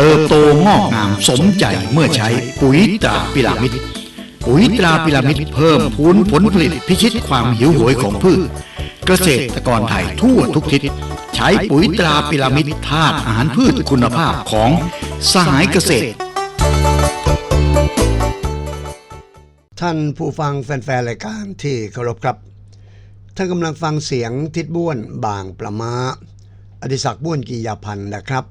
เติบโตงอกงามสมใจเมื่อใช้ปุ๋ยตราพิรามิดปุ๋ยตราพิรามิดเพิ่มพูนผลผลิตพิชิตความหิวโหยของพืช เกษตรกรไทยทั่วทุกทิศใช้ปุ๋ยตราพิรามิดธาตุอาหารพืชคุณภาพของสหายเกษตร ท่านผู้ฟังแฟนๆรายการที่เคารพครับ ท่านกำลังฟังเสียงทิดบ้วนบางประมาอดิศักดิ์บ้วนกียาพันธ์นะครับ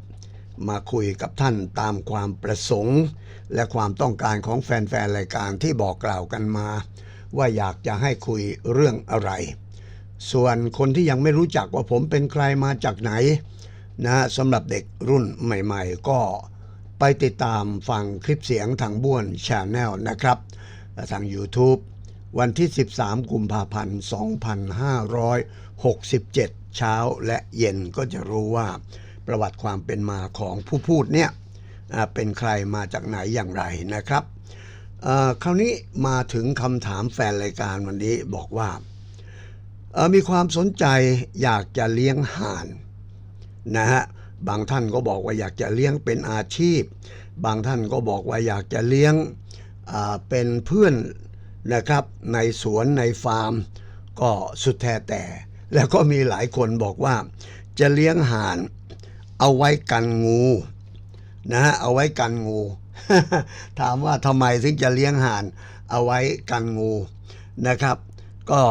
มาคุยกับท่านตามความประสงค์ และความต้องการของแฟนๆ รายการที่บอกกล่าวกันมา ว่าอยากจะให้คุยเรื่องอะไร ส่วนคนที่ยังไม่รู้จักว่าผมเป็นใครมาจากไหนนะสำหรับเด็กรุ่นใหม่ๆ ก็ไปติดตามฟังคลิปเสียงทางบ้วนชาแนลนะครับ ทาง YouTube วันที่ 13 กุมภาพันธ์ 2567 เช้าและเย็นก็จะรู้ว่า ประวัติความเป็นมาของผู้พูดเนี่ยเป็นใครมาจากไหนอย่างไรนะครับคราวนี้มาถึงคำถามแฟนรายการวันนี้บอกว่า มีความสนใจอยากจะเลี้ยงห่านนะฮะบางท่านก็บอกว่าอยากจะเลี้ยงเป็นอาชีพ บางท่านก็บอกว่าอยากจะเลี้ยงเป็นเพื่อนนะครับในสวนในฟาร์มก็สุดแท้แต่ แล้วก็มีหลายคนบอกว่าจะเลี้ยงห่าน เอาไว้กันงูนะฮะเอาไว้กันงู ถามว่าทำไมถึงจะเลี้ยงห่าน เอาไว้กันงูนะครับ ก็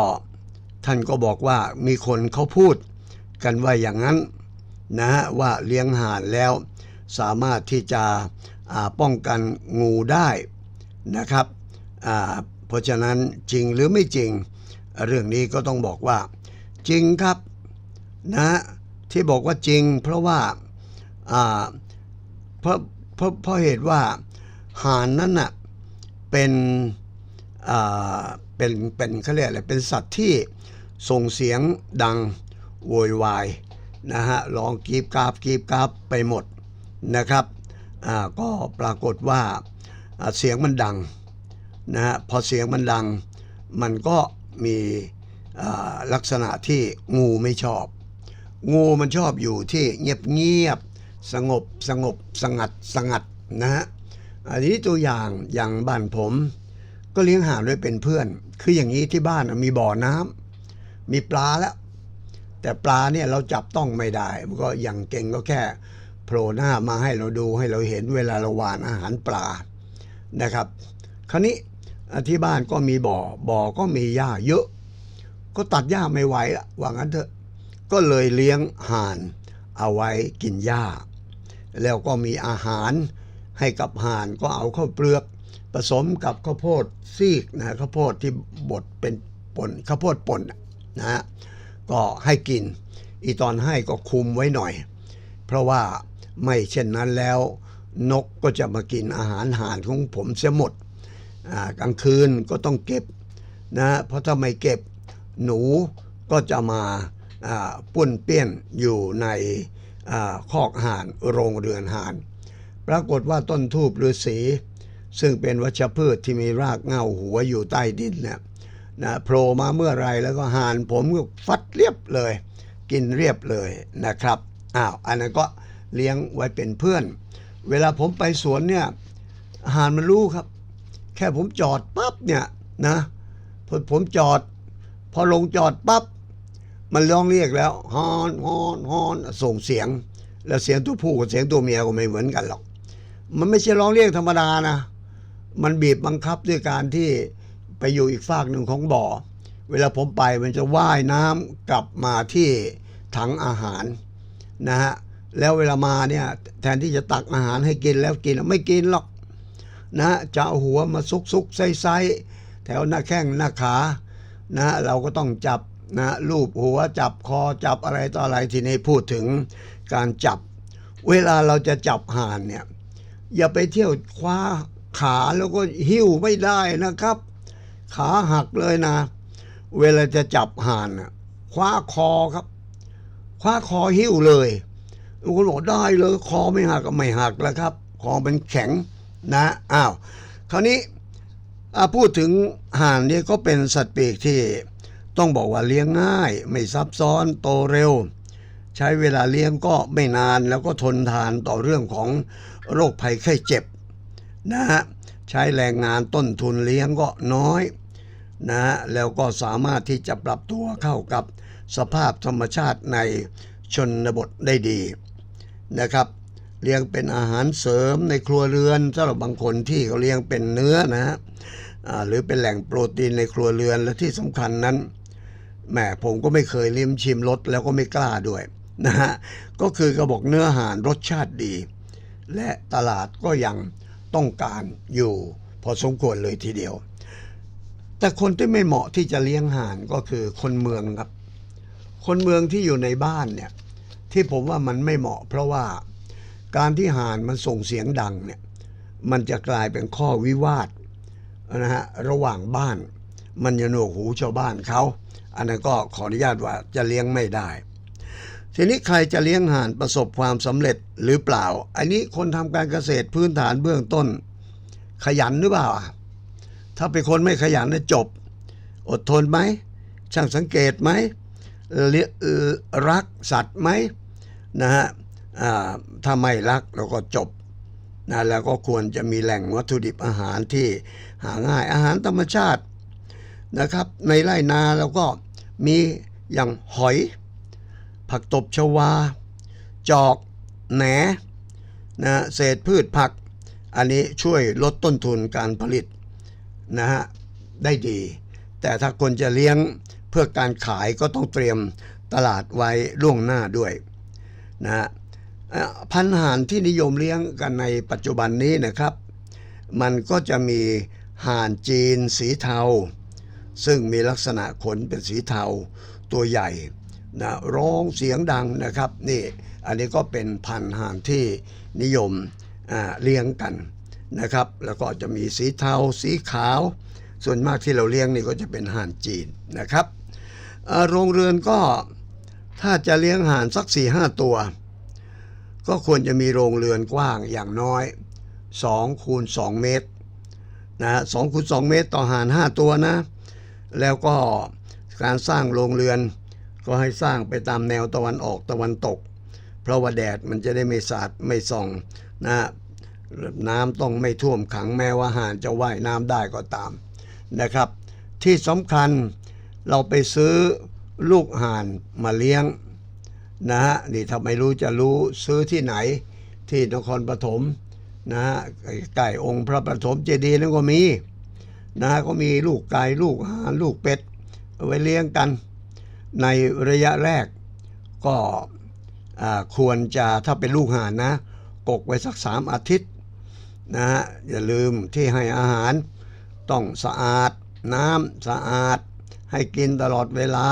ท่านก็บอกว่ามีคนเขาพูดกันว่าอย่างนั้นนะฮะว่าเลี้ยงห่านแล้ว สามารถที่จะป้องกันงูได้นะครับเพราะฉะนั้นจริงหรือไม่จริง เรื่องนี้ก็ต้องบอกว่าจริงครับนะ ที่บอกว่าจริง เพราะว่าเพราะเพราะเพราะเหตุว่าห่านนั้นน่ะเป็นเป็นเป็นเขาเรียกอะไรเป็นสัตว์ที่ส่งเสียงดังโวยวายนะฮะร้องกรีบกราบกรีบกราบไปหมดนะครับก็ปรากฏว่าเสียงมันดังนะฮะพอเสียงมันดัง มันก็มีลักษณะที่งูไม่ชอบ งูมันชอบอยู่ที่เงียบเงียบๆสงบสงบสงัดสงัดนะฮะอันนี้ตัวอย่างอย่างบ้านผม ก็เลี้ยงห่านไว้เป็นเพื่อน คืออย่างนี้ที่บ้านมีบ่อน้ำมีปลาแล้ว แต่ปลาเนี่ยเราจับต้องไม่ได้มันก็อย่างเก่งก็แค่โผล่หน้ามาให้เราดูให้เราเห็นเวลาเราหวานอาหารปลานะครับ คราวนี้ที่บ้านก็มีบ่อบ่อก็มีหญ้าเยอะ ก็ตัดหญ้าไม่ไหวละว่างั้นเถอะ ก็เลยเลี้ยงห่านเอาไว้กินหญ้า แล้วก็มีอาหารให้กับห่านก็เอาข้าวเปลือก ผสมกับข้าวโพดซีกนะข้าวโพดที่บดเป็นป่นข้าวโพดป่นนะฮะก็ให้กิน อีตอนให้ก็คุมไว้หน่อย เพราะว่าไม่เช่นนั้นแล้ว นกก็จะมากินอาหารห่านของผมเสียหมดกลางคืนก็ต้องเก็บนะเพราะถ้าไม่เก็บหนูก็จะมา ปุ้นเปี้ยนอยู่ในอคอกห่านโรงเรือนห่าน ปรากฏว่าต้นทูบฤาษีซึ่งเป็นวัชพืชที่มีรากเงาหัวอยู่ใต้ดินเนี่ยนะโผล่มาเมื่อไรแล้วก็ห่านผมก็ฟัดเรียบเลย กินเรียบเลยนะครับอ้าวอันนั้นก็เลี้ยงไว้เป็นเพื่อน เวลาผมไปสวนเนี่ยห่านมันรู้ครับ แค่ผมจอดปั๊บเนี่ยนะพอผมจอด พอลงจอดปั๊บ มันร้องเรียกแล้วฮอนฮอนฮอนส่งเสียง แล้วเสียงตัวผู้กับเสียงตัวเมียก็ไม่เหมือนกันหรอก มันไม่ใช่ร้องเรียกธรรมดานะ มันบีบบังคับด้วยการที่ไปอยู่อีกฝากหนึ่งของบ่อ เวลาผมไปมันจะว่ายน้ำกลับมาที่ถังอาหารนะฮะแล้วเวลามาเนี่ยแทนที่จะตักอาหารให้กินแล้วกินไม่กินหรอกนะจะเอาหัวมาซุกซุกไซไซแถวหน้าแข้งหน้าขานะเราก็ต้องจับ นะลูบหัวจับคอจับอะไรต่ออะไรทีนี้พูดถึงการจับ เวลาเราจะจับห่านเนี่ย อย่าไปเที่ยวคว้าขาแล้วก็หิ้วไม่ได้นะครับ ขาหักเลยนะ เวลาจะจับห่านน่ะคว้าคอครับ คว้าคอหิ้วเลยบางคนบอกได้เลยคอไม่หักก็ไม่หักแล้วครับ คอเป็นแข็งนะอ้าวคราวนี้พูดถึงห่านเนี่ยก็เป็นสัตว์ปีกที่ ต้องบอกว่าเลี้ยงง่าย ไม่ซับซ้อนโตเร็ว ใช้เวลาเลี้ยงก็ไม่นานแล้วก็ทนทานต่อเรื่องของโรคภัยไข้เจ็บนะฮะใช้แรงงานต้นทุนเลี้ยงก็น้อยนะฮะแล้วก็สามารถที่จะปรับตัวเข้ากับสภาพธรรมชาติในชนบทได้ดีนะครับเลี้ยงเป็นอาหารเสริมในครัวเรือนสำหรับบางคนที่เขาเลี้ยงเป็นเนื้อนะฮะหรือเป็นแหล่งโปรตีนในครัวเรือนและที่สำคัญนั้น แหมผมก็ไม่เคยลิ้มชิมรสแล้วก็ไม่กล้าด้วยนะฮะก็คือกระบอกเนื้อหารรสชาติดี และตลาดก็ยังต้องการอยู่ พอสมควรเลยทีเดียว แต่คนที่ไม่เหมาะที่จะเลี้ยงห่านก็คือคนเมืองครับ คนเมืองที่อยู่ในบ้านเนี่ยที่ผมว่ามันไม่เหมาะ เพราะว่าการที่ห่านมันส่งเสียงดังเนี่ยมันจะกลายเป็นข้อวิวาทนะฮะระหว่างบ้าน มันจะหนวกหูชาวบ้านเขา อันนั้นก็ขออนุญาตว่าจะเลี้ยงไม่ได้ ทีนี้ใครจะเลี้ยงห่านประสบความสำเร็จหรือเปล่า อันนี้คนทำการเกษตรพื้นฐานเบื้องต้น ขยันหรือเปล่า ถ้าเป็นคนไม่ขยันนี่ยจบ อดทนไหมช่างสังเกตไหมรักสัตว์ไหมนะฮะถ้าไม่รักเราก็จบนะแล้วก็ควรจะมีแหล่งวัตถุดิบอาหารที่หาง่ายอาหารธรรมชาตินะครับ ในไร่นาเราก็ มีอย่างหอย ผักตบชวา จอกแหนนะเศษพืชผัก อันนี้ช่วยลดต้นทุนการผลิตนะฮะได้ดี แต่ถ้าคนจะเลี้ยงเพื่อการขายก็ต้องเตรียมตลาดไว้ล่วงหน้าด้วยนะฮะพันธุ์อาหารที่นิยมเลี้ยงกันในปัจจุบันนี้นะครับ มันก็จะมีห่านจีนสีเทา ซึ่งมีลักษณะขนเป็นสีเทาตัวใหญ่นะร้องเสียงดังนะครับนี่อันนี้ก็เป็นพันธุ์ห่านที่นิยมเลี้ยงกันนะครับ แล้วก็จะมีสีเทาสีขาว ส่วนมากที่เราเลี้ยงนี่ก็จะเป็นห่านจีนนะครับโรงเรือนก็ถ้าจะเลี้ยงห่านสัก4ี่ห้าตัว ก็ควรจะมีโรงเรือนกว้างอย่างน้อย2คูณ2เมตรนะสองคูณ2เมตรต่อห่าน5ตัวนะ แล้วก็การสร้างโรงเรือน ก็ให้สร้างไปตามแนวตะวันออกตะวันตก เพราะว่าแดดมันจะได้ไม่สาดไม่ส่องนะน้ำต้องไม่ท่วมขังแม้ว่าห่านจะว่ายน้ำได้ก็ตามนะครับ ที่สำคัญเราไปซื้อลูกห่านมาเลี้ยงนะฮะนี่ถ้าไม่รู้จะรู้ซื้อที่ไหนที่นครปฐมนะฮะใกล้องค์พระปฐมเจดีย์นั่นก็มี นะก็มีลูกไก่ลูกห่านลูกเป็ดเอาไว้เลี้ยงกัน ในระยะแรกก็ควรจะถ้าเป็นลูกห่านนะ กกไว้สักสามอาทิตย์นะฮะอย่าลืมที่ให้อาหารต้องสะอาดน้ำสะอาดให้กินตลอดเวลา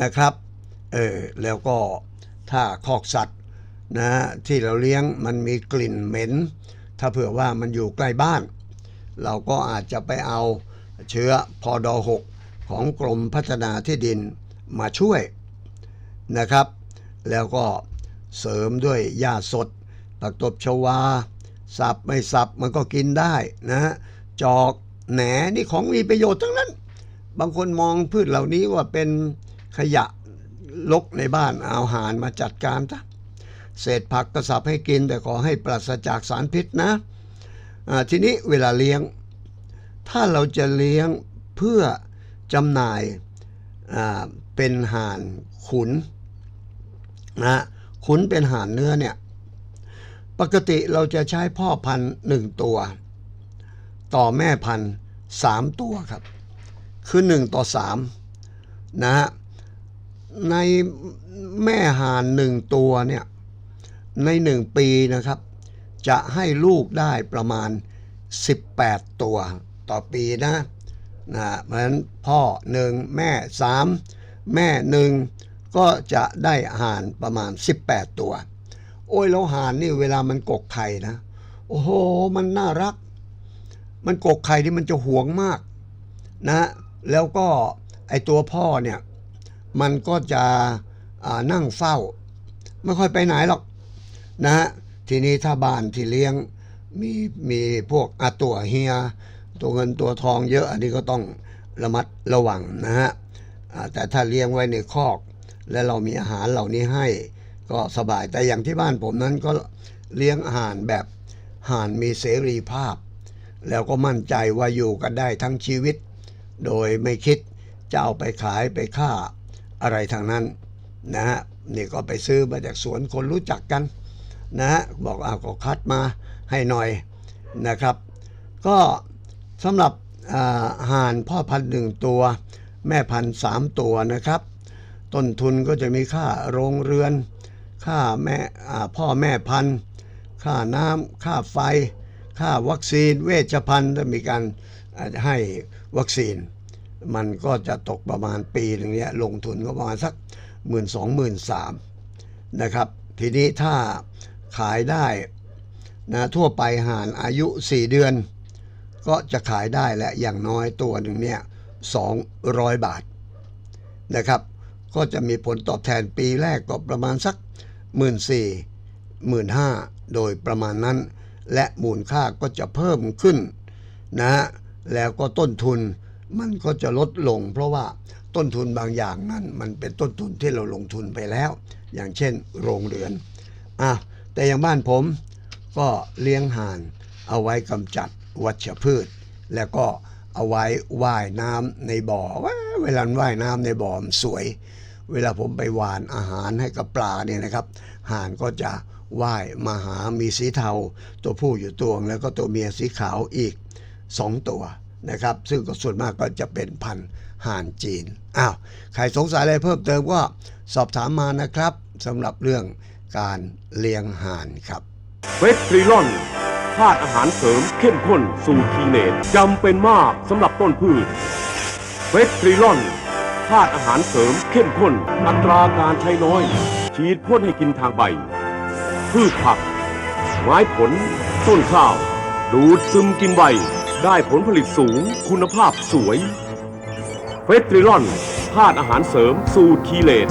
นะครับเออแล้วก็ถ้าคอกสัตว์นะที่เราเลี้ยงมันมีกลิ่นเหม็น ถ้าเผื่อว่ามันอยู่ใกล้บ้าน เราก็อาจจะไปเอาเชื้อพอดอ6ของกรมพัฒนาที่ดินมาช่วยนะครับ แล้วก็เสริมด้วยหญ้าสดผักตบชวา สับไม่สับมันก็กินได้นะฮะจอกแหนนี่ของมีประโยชน์ทั้งนั้น บางคนมองพืชเหล่านี้ว่าเป็นขยะลกในบ้านเอาหารมาจัดการซะเศษผักกระสับให้กินแต่ขอให้ปราศจากสารพิษนะ ทีนี้เวลาเลี้ยง ถ้าเราจะเลี้ยงเพื่อจำหน่ายเป็นห่านขุนนะขุนเป็นห่านเนื้อเนี่ย ปกติเราจะใช้พ่อพันธุ์หนึ่งตัว ต่อแม่พันธุ์สามตัวครับ คือหนึ่งต่อสามนะฮะในแม่ห่านหนึ่งตัวเนี่ย ในหนึ่งปีนะครับ จะให้ลูกได้ประมาณ 18 ตัวต่อปีนะนะเพราะฉะนั้นพ่อหนึ่งแม่สามแม่หนึ่งก็จะได้ห่านประมาณ 18 ตัว โอ้ยแล้วห่านนี่เวลามันกกไข่นะ โอ้โห มันน่ารัก มันกกไข่ที่มันจะหวงมากนะแล้วก็ไอตัวพ่อเนี่ยมันก็จะนั่งเฝ้า ไม่ค่อยไปไหนหรอกนะฮะ ทีนี้ถ้าบ้านที่เลี้ยงมีมีพวกอาตัวเฮีย ตัวเงินตัวทองเยอะ อันนี้ก็ต้องระมัดระวังนะฮะแต่ถ้าเลี้ยงไว้ในคอก และเรามีอาหารเหล่านี้ให้ก็สบายแต่อย่างที่บ้านผมนั้นก็เลี้ยงอาหารแบบห่านมีเสรีภาพ แล้วก็มั่นใจว่าอยู่กันได้ทั้งชีวิต โดยไม่คิดจะเอาไปขายไปฆ่าอะไรทางนั้นนะฮะนี่ก็ไปซื้อมาจากสวนคนรู้จักกัน นะฮะบอกเอาก็คัดมาให้หน่อยนะครับ ก็สำหรับห่านพ่อพันธุ์หนึ่งตัว แม่พันธุ์สามตัวนะครับ ต้นทุนก็จะมีค่าโรงเรือน ค่าแม่พ่อแม่พันธุ์ ค่าน้ำค่าไฟ ค่าวัคซีน เวชภัณฑ์ถ้ามีการอ่าให้วัคซีน มันก็จะตกประมาณปีหนึ่งเนี้ยลงทุนก็ประมาณสักหมื่นสองหมื่นสามนะครับ ทีนี้ถ้า ขายได้นะทั่วไปห่านอายุ 4 เดือน ก็จะขายได้และอย่างน้อยตัวหนึ่งเนี่ย200 บาทนะครับ ก็จะมีผลตอบแทนปีแรกก็ประมาณสัก 1 4 0 0 0 1 5 0 0โดยประมาณนั้น และมูลค่าก็จะเพิ่มขึ้นนะฮะแล้วก็ต้นทุนมันก็จะลดลง เพราะว่าต้นทุนบางอย่างนั้น มันเป็นต้นทุนที่เราลงทุนไปแล้ว อย่างเช่นโรงเรือนอะ แต่อย่างบ้านผมก็เลี้ยงห่าน เอาไว้กำจัดวัชพืช แล้วก็เอาไว้ว่ายน้ำในบ่อ เวลาว่ายน้ำในบ่อมสวย เวลาผมไปหวานอาหารให้กับปลาเนี่ยนะครับ ห่านก็จะว่ายมาหามีสีเทา ตัวผู้อยู่ตัวงแล้วก็ตัวเมียสีขาวอีก 2 ตัวนะครับ ซึ่งก็ส่วนมากก็จะเป็นพันธุ์ห่านจีน อ้าว ใครสงสัยอะไรเพิ่มเติมก็สอบถามมานะครับสำหรับเรื่อง การเลี้ยงห่านครับเฟสทริลอนธาตุอาหารเสริมเข้มข้นสูตรทีเนตจำเป็นมากสำหรับต้นพืชเฟสทริลอนธาตุอาหารเสริมเข้มข้น อัตราการใช้น้อย ฉีดพ่นให้กินทางใบ พืชผัก ไม้ผล ต้นข้าว ดูดซึมกินใบ ได้ผลผลิตสูง คุณภาพสวยเฟสทริลอนธาตุอาหารเสริมสูตรทีเลต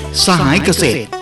สหายเกษตร